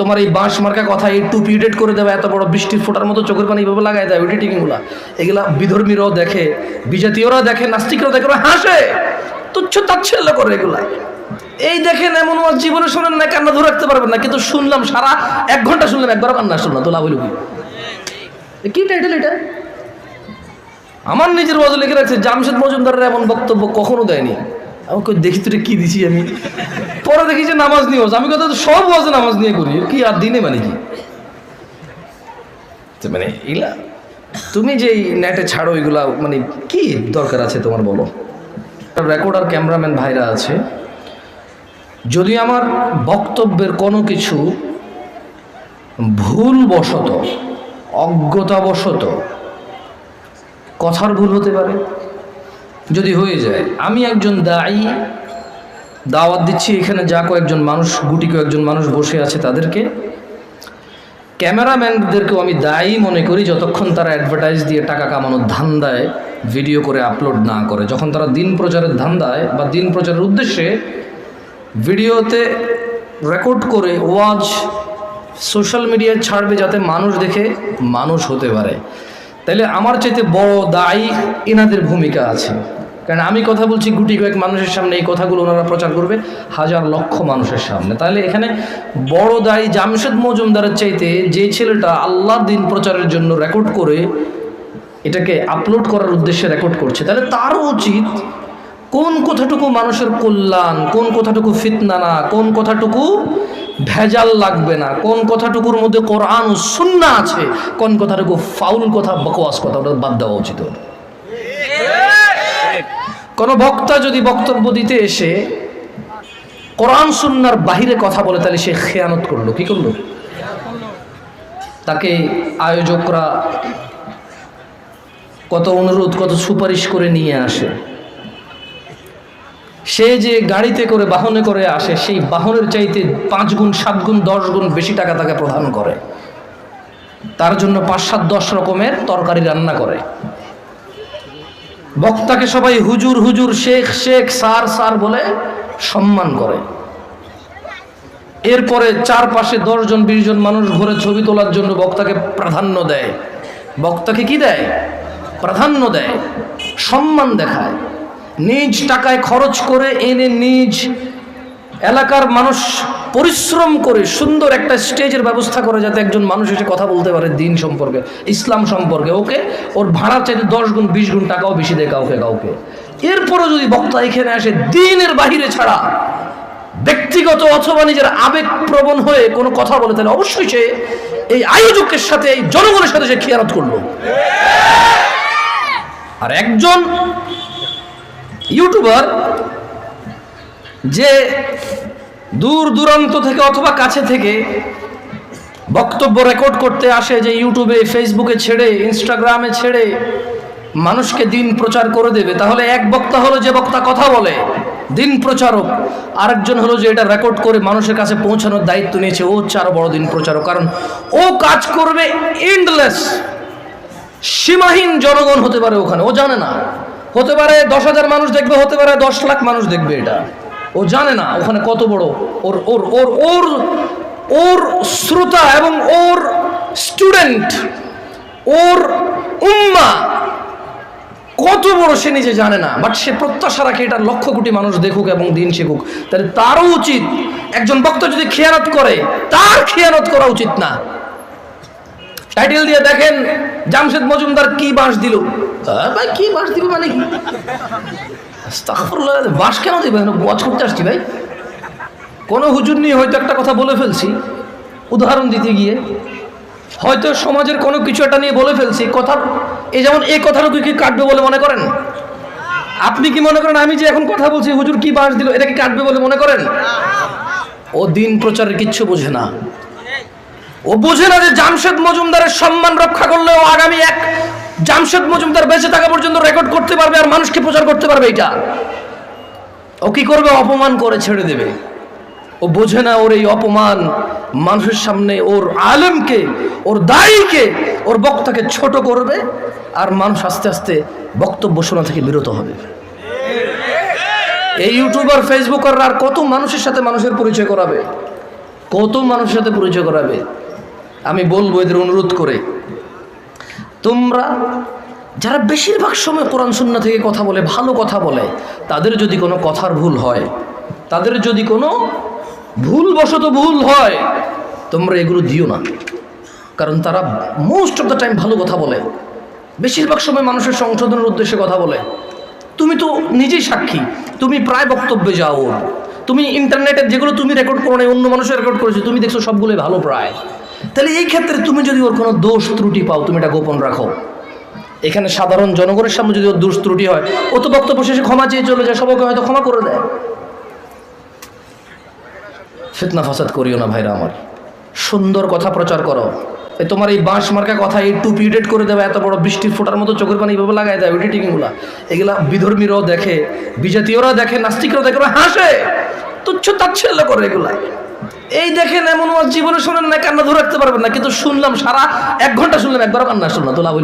তোমার এই বাঁশ মার্কা কথা, এই টুপি এডিট করে দেবে, এত বড় বৃষ্টির ফোটার মতো চোখের পানি এইভাবে লাগাই দেয় এডিটিংগুলো এগুলা বিধর্মীরাও দেখে, বিজাতীয়রাও দেখে, নাস্তিকরাও দেখে হাসে। তুচ্ছ তাচ্ছিল্য করে এগুলা। এই দেখেন এমন ওয়াজ জীবনে শোনেন না, কান্না ধরে রাখতে পারবেন না, কিন্তু শুনলাম সারা এক ঘণ্টা শুনলাম, একবারও কান্না শুনলাম তো লাভ কি টাইটেল এটা? আমার নিজের বদলে লিখে রাখছে, জামশেদ মজুমদারের এমন বক্তব্য কখনো দেয়নি। আমাকে দেখি তুই কি দিছি আমি। পরে দেখি যে নামাজ নিয়ে ওয়াজ। আমি কথা সব ওয়াজ নামাজ নিয়ে করি। কি আর দিনে মানে কি? মানে এগুলা, তুমি যে নেটে ছাড়ো, এগুলা মানে কি দরকার আছে তোমার বলো? রেকর্ড আর ক্যামেরাম্যান ভাইরা আছে। যদি আমার বক্তব্যের কোনো কিছু ভুল ভুলবশত, অজ্ঞতাবশত কথার ভুল হতে পারে? যদি হয়ে যায়, আমি একজন দায়ী দাওয়াত দিচ্ছি এখানে যা কয়েকজন মানুষ, গুটি কয়েকজন মানুষ বসে আছে তাদেরকে। ক্যামেরাম্যানদেরকেও আমি দায়ী মনে করি, যতক্ষণ তারা অ্যাডভার্টাইজ দিয়ে টাকা কামানোর ধান্দায় ভিডিও করে আপলোড না করে। যখন তারা দিন প্রচারের ধান্দায় বা দিন প্রচারের উদ্দেশ্যে ভিডিওতে রেকর্ড করে ওয়াজ সোশ্যাল মিডিয়ায় ছাড়বে যাতে মানুষ দেখে, মানুষ হতে পারে। তাইলে আমার চাইতে বড় দায়ী এনাদের ভূমিকা আছে। কারণ আমি কথা বলছি গুটি কয়েক মানুষের সামনে, এই কথাগুলো ওনারা প্রচার করবে হাজার লক্ষ মানুষের সামনে তাহলে এখানে বড় দায়ী জামশেদ মজুমদারের চাইতে যে ছেলেটা আল্লাহ দিন প্রচারের জন্য রেকর্ড করে এটাকে আপলোড করার উদ্দেশ্যে রেকর্ড করছে, তাহলে তারও উচিত কোন কথাটুকু মানুষের কল্যাণ, কোন কথাটুকু ফিতনা না, কোন কথাটুকু ভেজাল লাগবে না, কোন কথাটুকুর মধ্যে কোরআন ও সুন্না আছে, কোন কথাটুকু ফাউল কথা, বকওয়াস কথা, ওটা বাদ দেওয়া উচিত ওর। কোনো বক্তা যদি বক্তব্য দিতে এসে কোরআন সুন্নার বাহিরে কথা বলে, তাহলে সে খেয়ানত করল। কি করল? তাকে আয়োজকরা কত অনুরোধ, কত সুপারিশ করে নিয়ে আসে। সে যে গাড়িতে করে, বাহনে করে আসে, সেই বাহনের চাইতে পাঁচ গুণ, সাত গুণ, দশ গুণ বেশি টাকা তাকে প্রদান করে। তার জন্য পাঁচ, সাত, দশ রকমের তরকারি রান্না করে। বক্তাকে সবাই হুজুর হুজুর, শেখ শেখ সার সার বলে সম্মান করে। এরপরে চারপাশে দশজন বিশ জন মানুষ ঘরে ছবি তোলার জন্য বক্তাকে প্রাধান্য দেয়। বক্তাকে কি দেয়? প্রাধান্য দেয়, সম্মান দেখায়। নিজ টাকায় খরচ করে এনে নিজ এলাকার মানুষ পরিশ্রম করে সুন্দর একটা স্টেজের ব্যবস্থা করে যাতে একজন মানুষ এসে কথা বলতে পারে দিন সম্পর্কে, ইসলাম সম্পর্কে, ওকে? ওর ভাড়া চাইতে দশ গুণ, বিশ গুণ টাকাও বেশি দেয় কাউকে কাউকে। এরপরও যদি বক্তা এখানে আসে, দিনের বাহিরে ছাড়া, ব্যক্তিগত অথবা নিজের আবেগ প্রবণ হয়ে কোনো কথা বলে, তাহলে অবশ্যই সে এই আয়োজকের সাথে, এই জনগণের সাথে সে খেয়ানত করল। আর একজন ইউটিউবার যে দূর দূরান্ত থেকে অথবা কাছে থেকে বক্তব্য রেকর্ড করতে আসে যে ইউটিউবে, ফেসবুকে ছেড়ে, ইনস্টাগ্রামে ছেড়ে মানুষকে দিন প্রচার করে দেবে, তাহলে এক বক্তা হলো যে বক্তা কথা বলে, দিন প্রচারক। আরেকজন হলো যে এটা রেকর্ড করে মানুষের কাছে পৌঁছানোর দায়িত্ব নিয়েছে, ও হচ্ছে আরও বড় দিন প্রচারক। কারণ ও কাজ করবে এন্ডলেস সীমাহীন জনগণ হতে পারে ওখানে, ও জানে না। হতে পারে দশ হাজার মানুষ দেখবে, হতে পারে দশ লাখ মানুষ দেখবে এটা। ও জানে না ওখানে কত বড়। ওর ওর ওর ওর ওর শ্রোতা এবং ওর স্টুডেন্ট, ওর উম্মা কত বড় সে নিজে জানে না, বাট সে প্রত্যাশা রাখে এটা লক্ষ কোটি মানুষ দেখুক এবং দিন শিখুক। তাহলে তারও উচিত একজন বক্তা যদি খেয়ানত করে, তার খেয়ানত করা উচিত না। টাইটেল দিয়ে দেখেন, জামশেদ মজুমদার কি বাঁশ দিল? ভাই, কি বাঁশ দিবে মানে কি? বাঁশ কেন দিবে? ওয়াজ করতে আসছি, ভাই। কোনো হুজুর নিয়ে হয়তো একটা কথা বলে ফেলছি। উদাহরণ দিতে গিয়ে। হয়তো সমাজের কোনো কিছু একটা নিয়ে বলে ফেলছি। কথা এই যেমন এই কথাটুকু কি কাটবে বলে মনে করেন? আপনি কি মনে করেন আমি যে এখন কথা বলছি, হুজুর কি বাঁশ দিল? এটা কি কাটবে বলে মনে করেন? ও দিন প্রচারের কিচ্ছু বোঝে না। ও বোঝে না যে জামশেদ মজুমদারের সম্মান রক্ষা করলে ও আগামী এক জামশেদ মজুমদার বেঁচে থাকা পর্যন্ত রেকর্ড করতে পারবে আর মানুষকে প্রচার করতে পারবে এটা। ও কি করবে? অপমান করে ছেড়ে দেবে। ও বোঝে না ওর এই অপমান মানুষের সামনে ওর আলেমকে, ওর দায়ীকে, ওর বক্তাকে ছোট করবে আর মানুষ আস্তে আস্তে বক্তব্য শোনা থেকে বিরত হবে। এই ইউটিউবার, ফেসবুকাররা আর কত মানুষের সাথে মানুষের পরিচয় করাবে? কত মানুষের সাথে পরিচয় করাবে? আমি বলব এদের অনুরোধ করে। তোমরা যারা বেশিরভাগ সময় কোরআন শূন্য থেকে কথা বলে, ভালো কথা বলে, তাদের যদি কোনো কথার ভুল হয়, তাদের যদি কোনো ভুলবশত ভুল হয়, তোমরা এগুলো দিও না। কারণ তারা মোস্ট অফ দ্য টাইম ভালো কথা বলে। বেশিরভাগ সময় মানুষের সংশোধনের উদ্দেশ্যে কথা বলে। তুমি তো নিজেই সাক্ষী। তুমি প্রায় বক্তব্যে যাও। তুমি ইন্টারনেটে যেগুলো তুমি রেকর্ড করো অন্য মানুষের রেকর্ড করেছ, তুমি দেখছ সবগুলোই ভালো প্রায়। তাহলে এই ক্ষেত্রে তুমি যদি ওর কোনো দোষ ত্রুটি পাও, তুমি এটা গোপন রাখো। এখানে সাধারণ জনগণের সামনে যদি ওর দোষ ত্রুটি হয়, ও তো বক্তব্য শেষে ক্ষমা চেয়ে চলে যায়, সবাইকে হয়তো ক্ষমা করে দেয়। ফিতনা ফাসাদ করিও না ভাইরা আমার। সুন্দর কথা প্রচার করো। এ তোমার এই বাঁশ মার্কা কথা, এই টুপি এডিট করে দেবে, এত বড় বৃষ্টির ফোটার মতো চোখের পানি এইভাবে লাগাই দেয় এডিটিংগুলা এগুলা বিধর্মীরাও দেখে, বিজাতীয়রাও দেখে, নাস্তিকরাও দেখে হাসে। তুচ্ছ তাচ্ছিল্য করে এগুলা এই দেখেন এমন ওয়াজ জীবনে শোনেন না, কান্না ধরে রাখতে পারবেন না, কিন্তু শুনলাম সারা এক ঘণ্টা শুনলাম, একবারও কান্না শুনলাম তো লাভ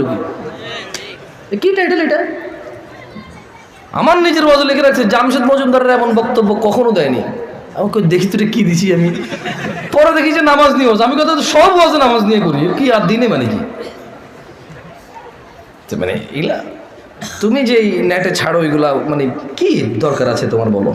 কি? টাইটেল এটা? আমার নিজের ওয়াজ লিখে রাখছে, জামশেদ মজুমদারের এমন বক্তব্য কখনো দেয়নি। আমাকে দেখি তুই কি দিছি আমি। পরে দেখি যে নামাজ নিয়ে আমি কথা সব ওয়াজ নামাজ নিয়ে করি কি আর দিনে মানে কি? মানে এগুলা তুমি যে নেটে ছাড়ো, এগুলা মানে কি দরকার আছে তোমার বলো?